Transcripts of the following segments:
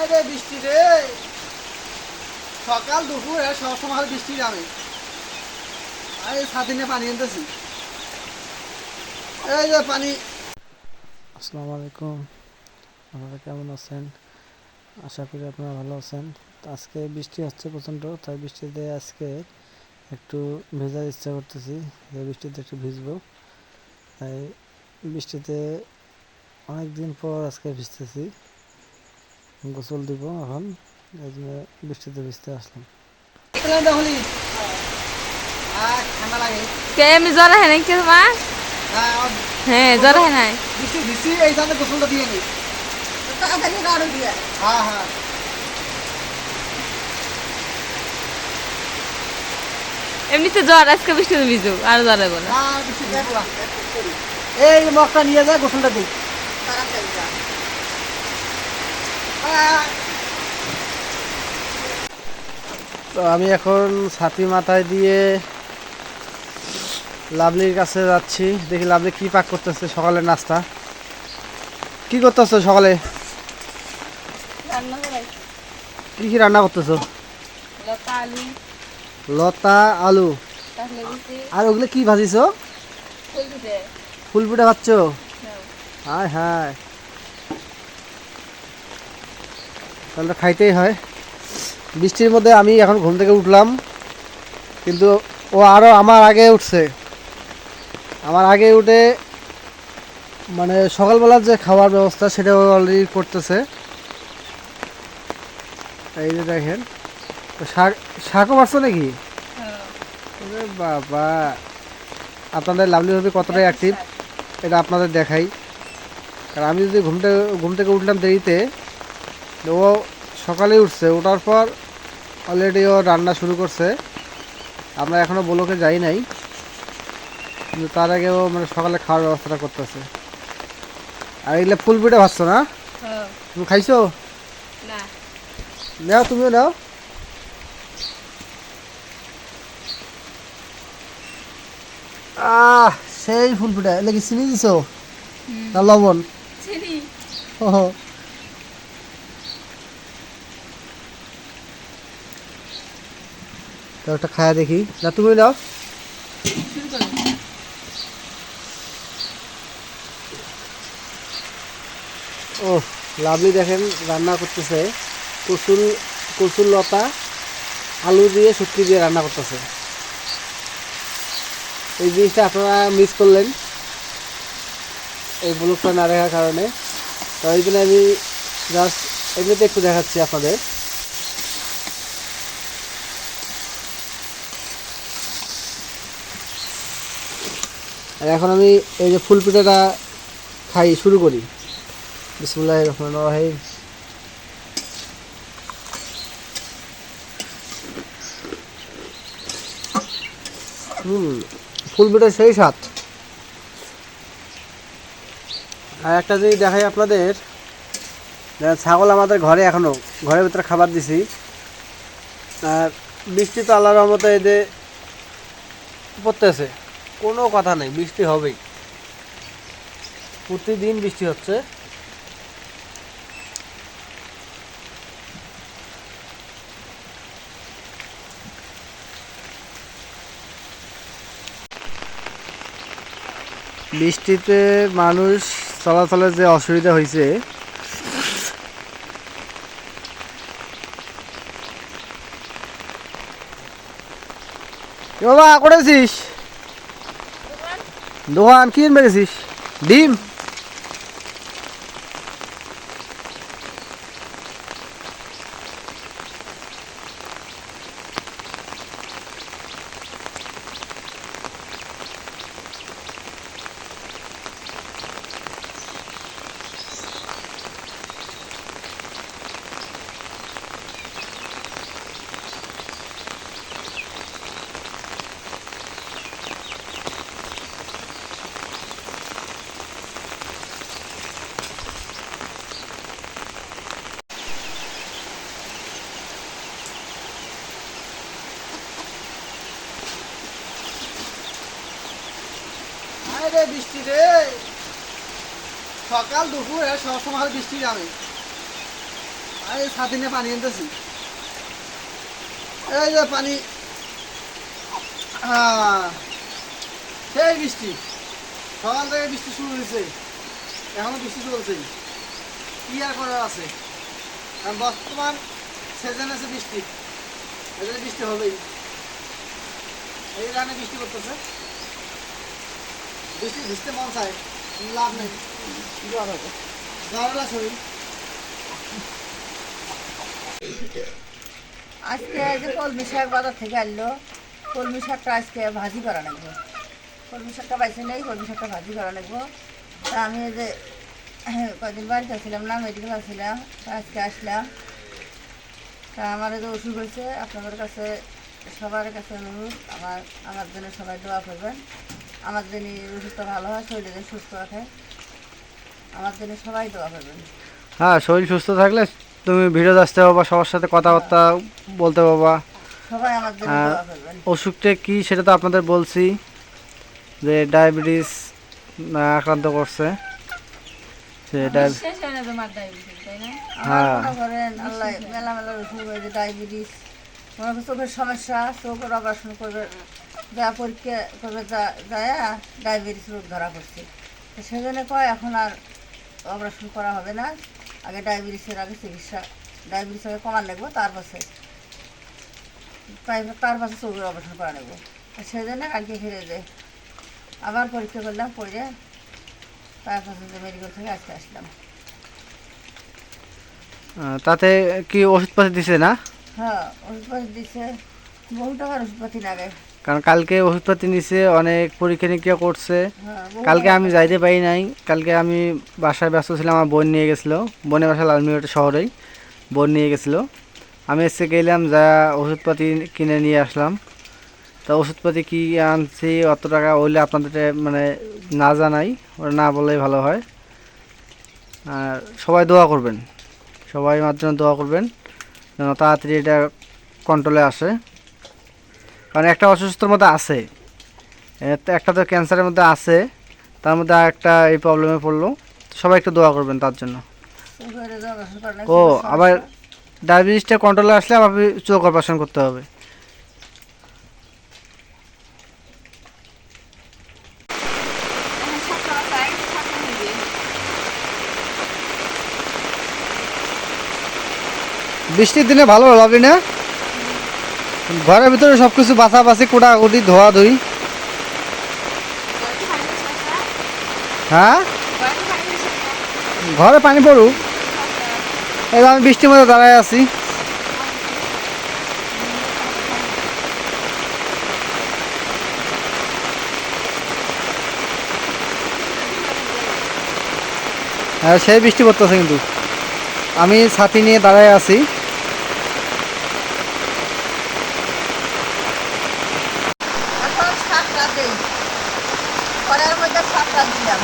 আরে বৃষ্টি রে। সকাল, দুপুর সব সময় বৃষ্টি যাবে আরে সাথে নিয়ে পানি আনতেছি। এই যে পানি। আসসালামু আলাইকুম। আপনারা কেমন আছেন? আশা করি আপনারা ভালো আছেন। আজকে বৃষ্টি হচ্ছে প্রচণ্ড, তাই বৃষ্টিতে আজকে একটু ভেজার ইচ্ছা করতেছি, যে বৃষ্টিতে একটু ভিজবো। তাই বৃষ্টিতে অনেক দিন পর আজকে ভিজতেছি। গোসল দিব এখন। এই জন্য বৃষ্টিতে ভিজতে আসলাম। এমনি জ্বর আহে নাকি তোমার? হ্যাঁ হ্যাঁ জ্বর আহে নাই। বৃষ্টি বৃষ্টি এই সাথে গোসলটা দিয়ে নি। তাড়াতাড়ি গাড়ো দিয়ে। হ্যাঁ হ্যাঁ। এমনিতে জ্বর আজকে বৃষ্টিতে ভিজু আর জ্বর হবে না। বৃষ্টি না। এই মগটা নিয়ে যায় গোসলটা দিই তো আমি এখন ছাতি মাথায় দিয়ে লাভলির কাছে যাচ্ছি। দেখি লাভলি কি পাক করতেছে সকালের নাস্তা। কি করতেছো সকালে? কি কি রান্না করতেছো? লতা আলু। আর ওগুলো কি ভাজিছো? ফুল পিঠা খাচ্ছ হায় হায়। তাহলে খাইতেই হয়। বৃষ্টির মধ্যে আমি এখন ঘুম থেকে উঠলাম কিন্তু ও আরও আমার আগে উঠছে। আমার আগে উঠে মানে সকালবেলার যে খাওয়ার ব্যবস্থা সেটা ও অলরেডি করতেছে। এই যে দেখেন তো শাক শাকও পারছ নাকি? ওরে বাবা। আপনাদের লাভলি ভাবে কতটাই অ্যাক্টিভ এটা আপনাদের দেখাই। কারণ আমি যদি ঘুম থেকে ঘুম থেকে উঠলাম দেরিতে ও সকালে উঠছে ওঠার পর অলরেডি ও রান্না শুরু করছে। আমরা এখনও বলোকে যাই নাই কিন্তু তার আগে ও মানে সকালে খাওয়ার ব্যবস্থাটা করতেছে। আর এগুলো ফুল পিঠে ভাবছ না? তুমি খাইছো? নাও তুমিও নাও। আহ সেই ফুল পিঠা এলে কি চিনি দিছো? না লবণ? চিনি। ও তো একটা খায়া দেখি। না তুমি নাও। ও লাভলি দেখেন, রান্না করতেছে। কচুর কচুর লতা, আলু দিয়ে শুটকি দিয়ে রান্না করতেছে। এই জিনিসটা আপনারা মিস করলেন। এই ব্লগটা না দেখার কারণে। তো এই জন্য আমি জাস্ট এমনিতে একটু দেখাচ্ছি আপনাদের। আর এখন আমি এই যে ফুল পিঠাটা খাই, শুরু করি। বিসমুল্লাহ রহমান রাহিম। হুম, ফুল পিঠা সেই স্বাদ। আর একটা জিনিস দেখাই আপনাদের। ছাগল আমাদের ঘরে এখনও ঘরের ভিতরে খাবার দিছি, আর বৃষ্টি তো আল্লাহর রহমতে এদের পড়তেছে। কোনো কথা নেই, বৃষ্টি হবেই। প্রতিদিন বৃষ্টি হচ্ছে। বৃষ্টিতে মানুষ চলাচলের যে অসুবিধা হয়েছে করেছিস? দোকান কি কিনবে গেছিস? ডিম? আরে বৃষ্টি রে। সকাল, দুপুর সব সময় বৃষ্টি যাবে নিয়ে পানি আনতেছি। এই যে পানি। সেই বৃষ্টি। সকাল থেকে বৃষ্টি শুরু হয়েছে। এখনও বৃষ্টি চলছে। কি আর করার আছে? বর্তমান সিজন আছে বৃষ্টি এখানে বৃষ্টি হবেই। এই রানে বৃষ্টি করতেছে বৃষ্টি ভিজতে মন চায়, লাভ নেই। জ্বর হবে শরীর। আজকে যে কলমি শাক বাজার থেকে আনলো, কলমি শাকটা আজকে ভাজি করা লাগবো। কলমি শাকটা বাইসে নেই, কলমি শাকটা ভাজি করা লাগবো। তা আমি যে কদিন বাড়িতে ছিলাম না মেডিকেল আসছিলাম আজকে আসলাম। তা আমার যে অসুখ হয়েছে, আপনাদের কাছে, সবার কাছে অনুরোধ, আমার আমার জন্য সবাই দোয়া করবেন। আমার জন্য ওষুধটা ভালো হয় শরীরে যেন সুস্থ রাখে আমার জন্য সবাই দোয়া করবেন। হ্যাঁ শরীর সুস্থ থাকলে তুমি ভিডিও আসতে পারবা সবার সাথে কথাবার্তা বলতে পারবা সবাই আমার জন্য দোয়া করবেন। অসুখটা কি সেটা তো আপনাদের বলছি যে ডায়াবেটিস আক্রান্ত করছে। সে হয় হ্যাঁ। আল্লাহ মেলা মেলা ওষুধ হয়ে ডায়াবেটিস চোখের সমস্যা চোখের অপারেশন করবে? যা পরীক্ষা করবে যা যায় ডায়াবেটিস রোগ ধরা পড়ছে। তো সেই জন্য কয় এখন আর অপারেশন করা হবে না। আগে ডায়াবেটিসের আগে চিকিৎসা ডায়াবেটিস আগে কমান লাগবো তার পাশে তার পাশে চোখের অপারেশন করা লাগবো। তো সেই জন্য কালকে ফিরে যে আবার পরীক্ষা করলাম পরে তার পাশে যে মেডিকেল থেকে আজকে আসলাম। তাতে কি ওষুধপাতি দিছে না? হ্যাঁ ওষুধপাতি দিছে বহু টাকার ওষুধপাতি লাগে। কারণ কালকে ওষুধপাতি নিছে, অনেক পরীক্ষা নিরীক্ষা করছে। কালকে আমি যাইতে পারি নাই। কালকে আমি বাসায় ব্যস্ত ছিলাম, আমার বোন নিয়ে গেছিল। বোনের বাসা লালমিরহাট শহরেই। বোন নিয়ে গেছিল। আমি এসে গেলাম, যা ওষুধপাতি কিনে নিয়ে আসলাম। তা ওষুধপাতি কি আনছি, অত টাকা হইলে আপনাদের মানে না জানাই, ওরা না বললেই ভালো হয়। আর সবাই দোয়া করবেন। সবাই মাধ্যমে দোয়া করবেন, যেন তাড়াতাড়ি এটা কন্ট্রোলে আসে। কারণ একটা অসুস্থর মধ্যে আছে। একটা তো ক্যান্সারের মধ্যে আছে, তার মধ্যে একটা এই প্রবলেমে পড়ল। সবাই একটু দোয়া করবেন তার জন্য। ও, আবার ডায়াবেটিসটা কন্ট্রোলে আসলে আবার চোখ অপারেশন করতে হবে। বৃষ্টির দিনে ভালো লাগে না? ঘরের ভিতরে সব কিছু বাছাবাছি কোটাকুটি ধোয়া ধুই হ্যাঁ? ঘরে পানি পড়ুক। এই আমি বৃষ্টির মধ্যে দাঁড়ায় আছি। হ্যাঁ সেই বৃষ্টি পড়তেছে কিন্তু। আমি ছাতি নিয়ে দাঁড়ায় আছি এখন সাতটা দিই ঘরের মধ্যে সাতটা দিলাম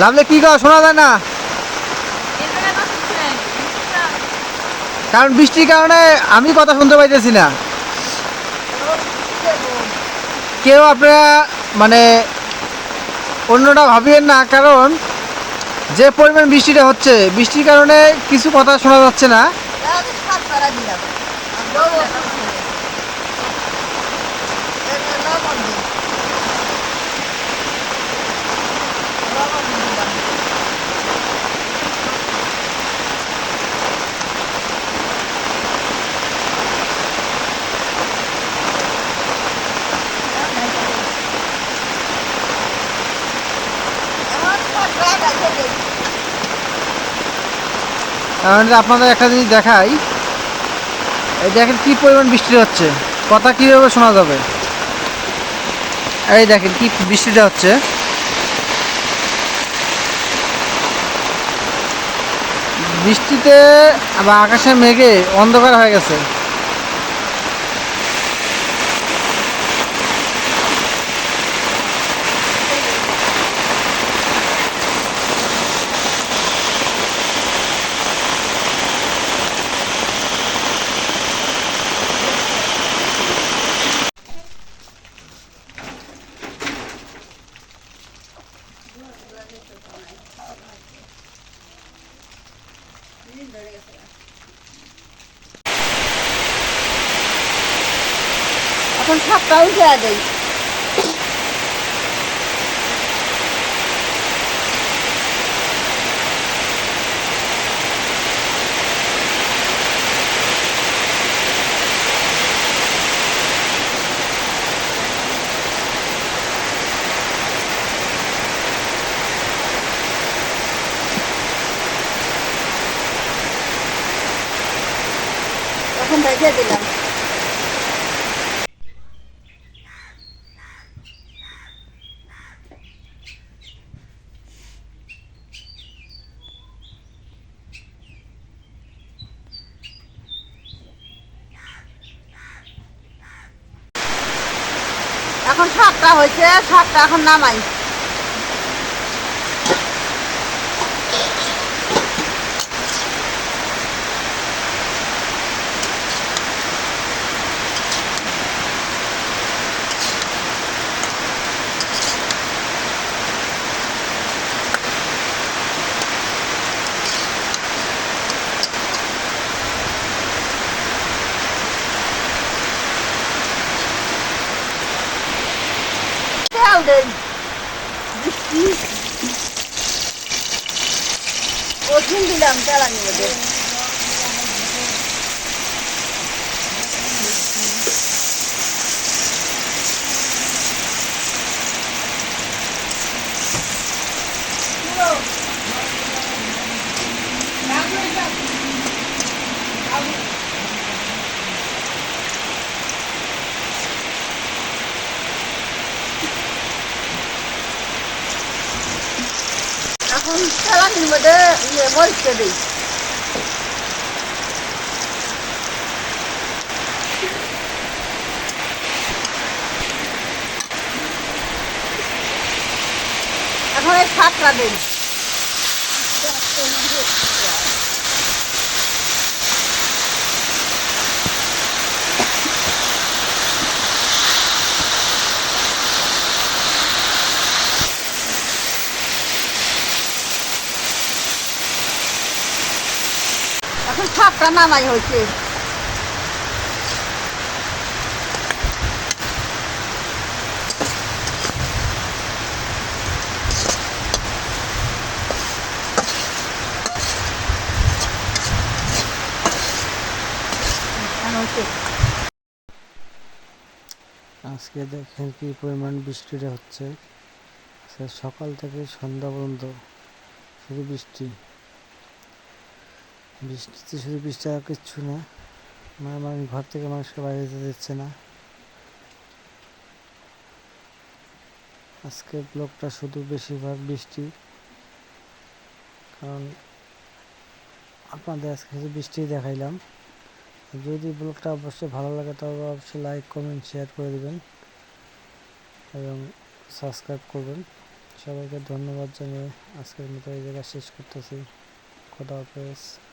লাভলে কি কর শোনা যায় না? কারণ বৃষ্টির কারণে আমি কথা শুনতে পাইতেছি না। কেউ আপনারা মানে অন্যটা ভাবিয়েন না কারণ যে পরিমাণ বৃষ্টিটা হচ্ছে বৃষ্টির কারণে কিছু কথা শোনা যাচ্ছে না আমি সাতটা দিলাম আর বউ ওষুধ ছিল। এই যে লবণ দিই। লবণ দিলাম। এখন সাতটা গাছে দিই। কারণ যে আপনাদের একটা জিনিস দেখাই। এই দেখেন কি পরিমাণ বৃষ্টি হচ্ছে। কথা কীভাবে শোনা যাবে? এই দেখেন কি বৃষ্টিটা হচ্ছে। বৃষ্টিতে আবার আকাশে মেঘে অন্ধকার হয়ে গেছে। উঠে দেয় এখন রেখে দিলাম এখন সাতটা সাতটা এখন নামাই। তেল দেই বৃষ্টি ওষুধ দিলাম তেলানির মধ্যে তেলানির মধ্যে ইয়ে মরিচকে দিই এখন এই সাতটা দিই হয়েছে আজকে দেখেন কি পরিমাণ বৃষ্টিটা হচ্ছে। সকাল থেকে সন্ধ্যা পর্যন্ত শুধু বৃষ্টি। বৃষ্টিতে শুধু বৃষ্টি আর কিচ্ছু না। মানে মানুষ ঘর থেকে মানুষকে বাইরে যেতে দিচ্ছে না। আজকে ব্লকটা শুধু বেশিরভাগ বৃষ্টি। কারণ আপনাদের আজকে শুধু বৃষ্টি দেখাইলাম। যদি ব্লগটা অবশ্যই ভালো লাগে, তবে অবশ্যই লাইক কমেন্ট শেয়ার করে দেবেন। এবং সাবস্ক্রাইব করবেন। সবাইকে ধন্যবাদ জানিয়ে আজকের মতো এই জায়গায় শেষ করতেছি। খোদা হাফেজ।